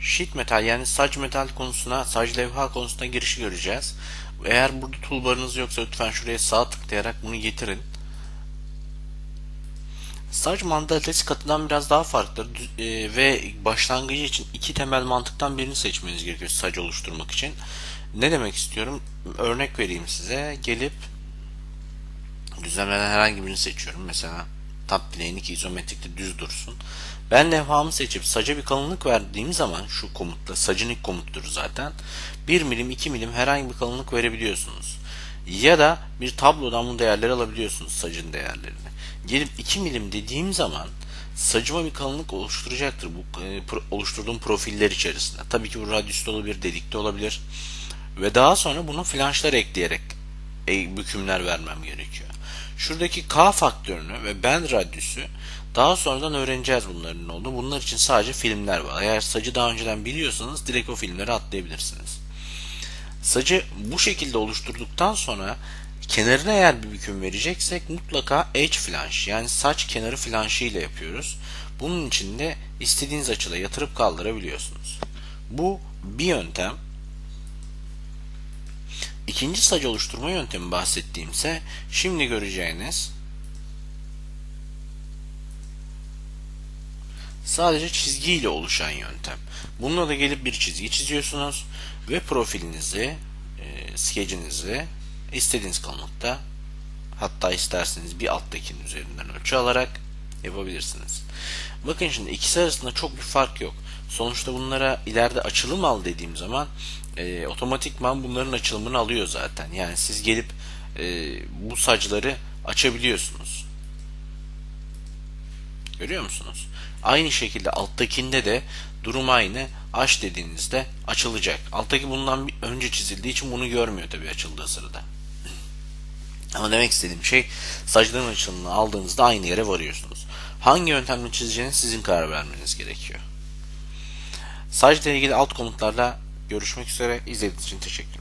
sheet metal yani saç metal konusuna, saç levha konusuna girişi göreceğiz. Eğer burada toolbarınız yoksa lütfen şuraya sağ tıklayarak bunu getirin. Saç mantalitesi katıdan biraz daha farklıdır e, ve başlangıcı için iki temel mantıktan birini seçmeniz gerekiyor saç oluşturmak için. Ne demek istiyorum? Örnek vereyim size. Gelip düzenlenen herhangi birini seçiyorum. Mesela top plane'lik izometrikte düz dursun. Ben levhamı seçip saca bir kalınlık verdiğim zaman şu komutla sacın ilk komuttur zaten. 1 milim 2 milim herhangi bir kalınlık verebiliyorsunuz. Ya da bir tablodan bu değerleri alabiliyorsunuz sacın değerlerini. Gelip 2 milim dediğim zaman sacıma bir kalınlık oluşturacaktır bu e, pro- oluşturduğum profiller içerisinde. Tabii ki bu radyüste olabilir, delikte olabilir. Ve daha sonra bunu flanşlar ekleyerek e, bükümler vermem gerekiyor. Şuradaki K faktörünü ve bend radyüsü daha sonradan öğreneceğiz bunların ne olduğunu. Bunlar için sadece filmler var. Eğer sacı daha önceden biliyorsanız direkt o filmleri atlayabilirsiniz. Sacı bu şekilde oluşturduktan sonra kenarına eğer bir büküm vereceksek mutlaka edge flanş yani saç kenarı flanşı ile yapıyoruz. Bunun için de istediğiniz açıda yatırıp kaldırabiliyorsunuz. Bu bir yöntem. İkinci saç oluşturma yöntemi bahsettiğimse şimdi göreceğiniz sadece çizgiyle oluşan yöntem. Bununla da gelip bir çizgi çiziyorsunuz ve profilinizi, e, skecinizi istediğiniz kalınlıkta hatta isterseniz bir alttakinin üzerinden ölçü alarak yapabilirsiniz. Bakın şimdi ikisi arasında çok bir fark yok. Sonuçta bunlara ileride açılım al dediğim zaman e, otomatikman bunların açılımını alıyor zaten. Yani siz gelip e, bu sacları açabiliyorsunuz. Görüyor musunuz? Aynı şekilde alttakinde de durum aynı. Aç dediğinizde açılacak. Alttaki bundan önce çizildiği için bunu görmüyor tabii açıldığı sırada. Ama demek istediğim şey saçların açılımını aldığınızda aynı yere varıyorsunuz. Hangi yöntemle çizeceğiniz sizin karar vermeniz gerekiyor. Saçla ilgili alt komutlarla görüşmek üzere. İzlediğiniz için teşekkür